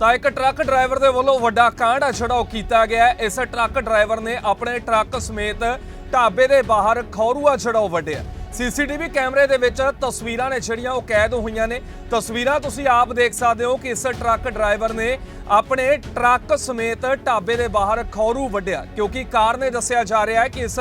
ਤਾਂ ਇੱਕ truck driver ਦੇ ਵੱਲੋਂ ਵੱਡਾ ਕਾਂਡ ਆ ਜਿਹੜਾ ਉਹ ਕੀਤਾ ਗਿਆ ਇਸ ਟਰੱਕ ਡਰਾਈਵਰ ਨੇ ਆਪਣੇ ਟਰੱਕ ਸਮੇਤ ਢਾਬੇ ਦੇ ਬਾਹਰ ਖੌਰੂਆ ਜਿਹੜਾ ਉਹ ਵੱਢਿਆ। ਸੀਸੀਟੀਵੀ ਕੈਮਰੇ ਦੇ ਵਿੱਚ ਤਸਵੀਰਾਂ ਨੇ ਜਿਹੜੀਆਂ ਉਹ ਕੈਦ ਹੋਈਆਂ ਨੇ। ਤਸਵੀਰਾਂ ਤੁਸੀਂ ਆਪ ਦੇਖ ਸਕਦੇ ਹੋ ਕਿ ਇਸ ਟਰੱਕ ਡਰਾਈਵਰ ਨੇ ਆਪਣੇ ਟਰੱਕ ਸਮੇਤ ਢਾਬੇ ਦੇ ਬਾਹਰ ਖੌਰੂ ਵੱਢਿਆ। ਕਿਉਂਕਿ ਕਾਰ ਨੇ ਦੱਸਿਆ ਜਾ ਰਿਹਾ ਹੈ ਕਿ ਇਸ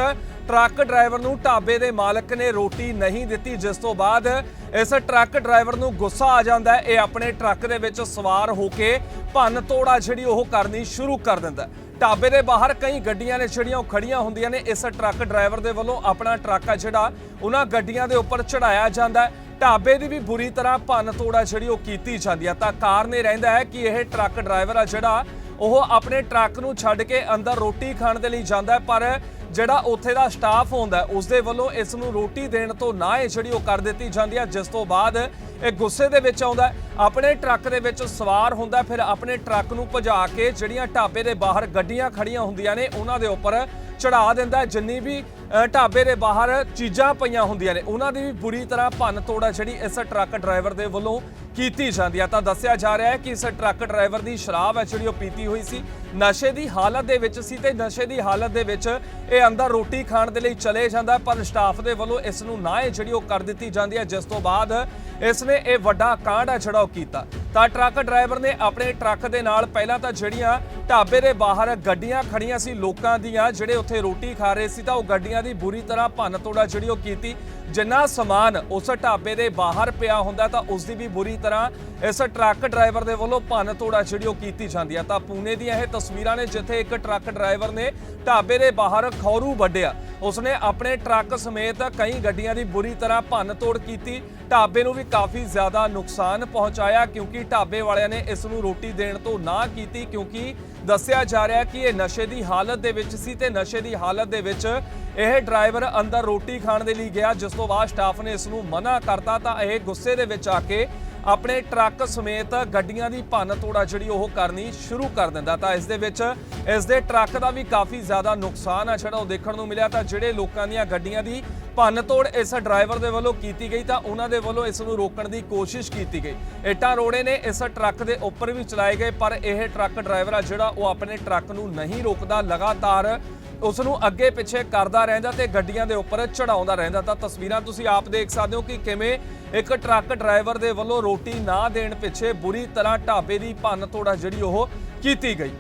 ਟਰੱਕ ਡਰਾਈਵਰ ਨੂੰ ਢਾਬੇ ਦੇ ਮਾਲਕ ਨੇ ਰੋਟੀ ਨਹੀਂ ਦਿੱਤੀ, ਜਿਸ ਤੋਂ ਬਾਅਦ ਇਸ ਟਰੱਕ ਡਰਾਈਵਰ ਨੂੰ ਗੁੱਸਾ ਆ ਜਾਂਦਾ ਹੈ। ਇਹ ਆਪਣੇ ਟਰੱਕ ਦੇ ਵਿੱਚ ਸਵਾਰ ਹੋ ਕੇ ਭੰਨ ਤੋੜਾ ਜਿਹੜੀ ਉਹ ਕਰਨੀ ਸ਼ੁਰੂ ਕਰ ਦਿੰਦਾ ਢਾਬੇ ਦੇ ਬਾਹਰ ਕਈ ਗੱਡੀਆਂ ਨੇ ਜਿਹੜੀਆਂ ਉਹ ਖੜੀਆਂ ਹੁੰਦੀਆਂ ਨੇ। ਇਸ ਟਰੱਕ ਡਰਾਈਵਰ ਦੇ ਵੱਲੋਂ ਆਪਣਾ ਟਰੱਕ ਆ ਜਿਹੜਾ, ਉਹਨਾਂ ਗੱਡੀਆਂ ਦੇ ਉੱਪਰ ਚੜਾਇਆ ਜਾਂਦਾ ਹੈ। ਢਾਬੇ ਦੀ ਵੀ ਬੁਰੀ ਤਰ੍ਹਾਂ ਭੰਨ ਤੋੜਾ ਜਿਹੜੀ ਉਹ ਕੀਤੀ ਜਾਂਦੀ ਹੈ। ਤਾਂ ਕਾਰਨ ਇਹ ਰਹਿੰਦਾ ਹੈ ਕਿ ਇਹ ਟਰੱਕ ਡਰਾਈਵਰ ਆ ਜਿਹੜਾ ਉਹ ਆਪਣੇ ਟਰੱਕ ਨੂੰ ਛੱਡ ਕੇ ਅੰਦਰ ਰੋਟੀ ਖਾਣ ਦੇ ਲਈ ਜਾਂਦਾ ਪਰ ਜਿਹੜਾ ਉੱਥੇ ਦਾ ਸਟਾਫ ਹੁੰਦਾ ਹੈ, ਉਸ ਦੇ ਵੱਲੋਂ ਇਸ ਨੂੰ ਰੋਟੀ ਦੇਣ ਤੋਂ ਨਾ ਇਹ ਜਿਹੜੀ ਉਹ ਕਰ ਦਿੱਤੀ ਜਾਂਦੀ ਹੈ ਜਿਸ ਤੋਂ ਬਾਅਦ ਇਹ ਗੁੱਸੇ ਦੇ ਵਿੱਚ ਆਉਂਦਾ ਆਪਣੇ ਟਰੱਕ ਦੇ ਵਿੱਚ ਸਵਾਰ ਹੁੰਦਾ ਫਿਰ ਆਪਣੇ ਟਰੱਕ ਨੂੰ ਭਜਾ ਕੇ ਜਿਹੜੀਆਂ ਢਾਬੇ ਦੇ ਬਾਹਰ ਗੱਡੀਆਂ ਖੜੀਆਂ ਹੁੰਦੀਆਂ ਨੇ ਉਹਨਾਂ ਦੇ ਉੱਪਰ ਚੜਾ ਦਿੰਦਾ ਜਿੰਨੀ ਵੀ ਢਾਬੇ ਦੇ ਬਾਹਰ ਚੀਜ਼ਾਂ ਪਈਆਂ ਹੁੰਦੀਆਂ ਨੇ, ਉਹਨਾਂ ਦੀ ਵੀ ਬੁਰੀ ਤਰ੍ਹਾਂ ਭੰਨ ਤੋੜਾ ਜਿਹੜੀ ਇਸ ਟਰੱਕ ਡਰਾਈਵਰ ਦੇ ਵੱਲੋਂ ਕੀਤੀ ਜਾਂਦੀ ਹੈ। ਤਾਂ ਦੱਸਿਆ ਜਾ ਰਿਹਾ ਹੈ ਕਿ ਇਸ ਟਰੱਕ ਡਰਾਈਵਰ ਦੀ ਸ਼ਰਾਬ ਹੈ, ਜਿਹੜੀ ਉਹ ਪੀਤੀ ਹੋਈ ਸੀ। ਨਸ਼ੇ ਦੀ ਹਾਲਤ ਦੇ ਵਿੱਚ ਸੀ ਤੇ ਨਸ਼ੇ ਦੀ ਹਾਲਤ ਦੇ ਵਿੱਚ ਇਹ ਅੰਦਰ ਰੋਟੀ ਖਾਣ ਦੇ ਲਈ ਚਲੇ ਜਾਂਦਾ ਪਰ ਸਟਾਫ ਦੇ ਵੱਲੋਂ ਇਸ ਨੂੰ ਨਾ ਇਹ ਜਿਹੜੀ ਉਹ ਕਰ ਦਿੱਤੀ ਜਾਂਦੀ ਹੈ। ਜਿਸ ਤੋਂ ਬਾਅਦ ਇਸ ਨੇ ਇਹ ਵੱਡਾ ਕਾਂਡ ਹੈ, ਜਿਹੜਾ ਉਹ ਕੀਤਾ। ਤਾਂ ਟਰੱਕ ਡਰਾਈਵਰ ਨੇ ਆਪਣੇ ਟਰੱਕ ਦੇ ਨਾਲ ਪਹਿਲਾਂ ਤਾਂ ਜਿਹੜੀਆਂ ਢਾਬੇ ਦੇ ਬਾਹਰ ਗੱਡੀਆਂ ਖੜੀਆਂ ਸੀ ਲੋਕਾਂ ਦੀਆਂ, ਜਿਹੜੇ ਉੱਥੇ ਰੋਟੀ ਖਾ ਰਹੇ ਸੀ, ਤਾਂ ਉਹ ਗੱਡੀਆਂ ਦੀ ਬੁਰੀ ਤਰ੍ਹਾਂ ਭੰਨ ਤੋੜਾ ਜਿਹੜੀ ਉਹ ਕੀਤੀ। ਜਿੰਨਾ ਸਮਾਨ ਉਸ ਢਾਬੇ ਦੇ ਬਾਹਰ ਪਿਆ ਹੁੰਦਾ, ਤਾਂ ਉਸ ਦੀ ਵੀ ਬੁਰੀ ਤਰ੍ਹਾਂ ਇਸ ਟਰੱਕ ਡਰਾਈਵਰ ਦੇ ਵੱਲੋਂ ਭੰਨ ਤੋੜਾ ਜਿਹੜੀ ਉਹ ਕੀਤੀ ਜਾਂਦੀ ਹੈ ਤਾਂ ਪੂਨੇ ਦੀਆਂ ਇਹ ਤਸਵੀਰਾਂ ਨੇ, ਜਿੱਥੇ ਇੱਕ ਟਰੱਕ ਡਰਾਈਵਰ ਨੇ ਢਾਬੇ ਦੇ ਬਾਹਰ ਖੌਰੂ ਵੱਢਿਆ। ਉਸਨੇ ਆਪਣੇ ਟਰੱਕ ਸਮੇਤ ਕਈ ਗੱਡੀਆਂ ਦੀ ਬੁਰੀ ਤਰ੍ਹਾਂ ਭੰਨ ਤੋੜ ਕੀਤੀ। ਢਾਬੇ ਨੂੰ ਵੀ ਕਾਫੀ ਜ਼ਿਆਦਾ ਨੁਕਸਾਨ ਪਹੁੰਚਾਇਆ ਕਿਉਂਕਿ ਢਾਬੇ ਵਾਲਿਆਂ ਨੇ ਇਸ ਨੂੰ ਰੋਟੀ ਦੇਣ ਤੋਂ ਨਾ ਕੀਤੀ ਕਿਉਂਕਿ ਦੱਸਿਆ ਜਾ ਰਿਹਾ ਕਿ ਇਹ ਨਸ਼ੇ ਦੀ ਹਾਲਤ ਦੇ ਵਿੱਚ ਸੀ ਤੇ ਨਸ਼ੇ ਦੀ ਹਾਲਤ ਦੇ ਵਿੱਚ ਇਹ ਡਰਾਈਵਰ ਅੰਦਰ ਰੋਟੀ ਖਾਣ ਦੇ ਲਈ ਗਿਆ। ਜਿਸ ਤੋਂ ਬਾਅਦ ਸਟਾਫ ਨੇ ਇਸ ਨੂੰ ਮਨਾ ਕਰਤਾ ਤਾਂ ਇਹ ਗੁੱਸੇ ਦੇ ਵਿੱਚ ਆ ਕੇ ਆਪਣੇ ਟਰੱਕ ਸਮੇਤ ਗੱਡੀਆਂ ਦੀ ਭੰਨ ਤੋੜਾ ਜਿਹੜੀ ਉਹ ਕਰਨੀ ਸ਼ੁਰੂ ਕਰ ਦਿੰਦਾ ਤਾਂ ਇਸ ਦੇ ਵਿੱਚ ਇਸ ਦੇ ਟਰੱਕ ਦਾ ਵੀ ਕਾਫੀ ਜ਼ਿਆਦਾ ਨੁਕਸਾਨ ਆ ਜਿਹੜਾ ਉਹ ਦੇਖਣ ਨੂੰ ਮਿਲਿਆ ਤਾਂ ਜਿਹੜੇ ਲੋਕਾਂ ਦੀਆਂ ਗੱਡੀਆਂ ਦੀ ਭੰਨ ਤੋੜ ਇਸ ਡਰਾਈਵਰ ਦੇ ਵੱਲੋਂ ਕੀਤੀ ਗਈ ਤਾਂ ਉਹਨਾਂ ਦੇ ਵੱਲੋਂ ਇਸ ਨੂੰ ਰੋਕਣ ਦੀ ਕੋਸ਼ਿਸ਼ ਕੀਤੀ ਗਈ। ਇੱਟਾਂ ਰੋੜੇ ਨੇ ਇਸ ਟਰੱਕ ਦੇ ਉੱਪਰ ਵੀ ਚਲਾਏ ਗਏ ਪਰ ਇਹ ਟਰੱਕ ਡਰਾਈਵਰ ਆ ਜਿਹੜਾ ਉਹ ਆਪਣੇ ਟਰੱਕ ਨੂੰ ਨਹੀਂ ਰੋਕਦਾ। ਲਗਾਤਾਰ ਉਸ ਨੂੰ ਅੱਗੇ ਪਿੱਛੇ ਕਰਦਾ ਰਹਿੰਦਾ ਤੇ ਗੱਡੀਆਂ ਦੇ ਉੱਪਰ ਚੜਾਉਂਦਾ ਰਹਿੰਦਾ। ਤਾਂ ਤਸਵੀਰਾਂ ਤੁਸੀਂ ਆਪ ਦੇਖ ਸਕਦੇ ਹੋ ਕਿ ਕਿਵੇਂ ਇੱਕ ਟਰੱਕ ਡਰਾਈਵਰ ਦੇ ਵੱਲੋਂ ਰੋਟੀ ਨਾ ਦੇਣ ਪਿੱਛੇ ਬੁਰੀ ਤਰ੍ਹਾਂ ਢਾਬੇ ਦੀ ਭੰਨ ਤੋੜਾ ਜਿਹੜੀ ਉਹ ਕੀਤੀ ਗਈ।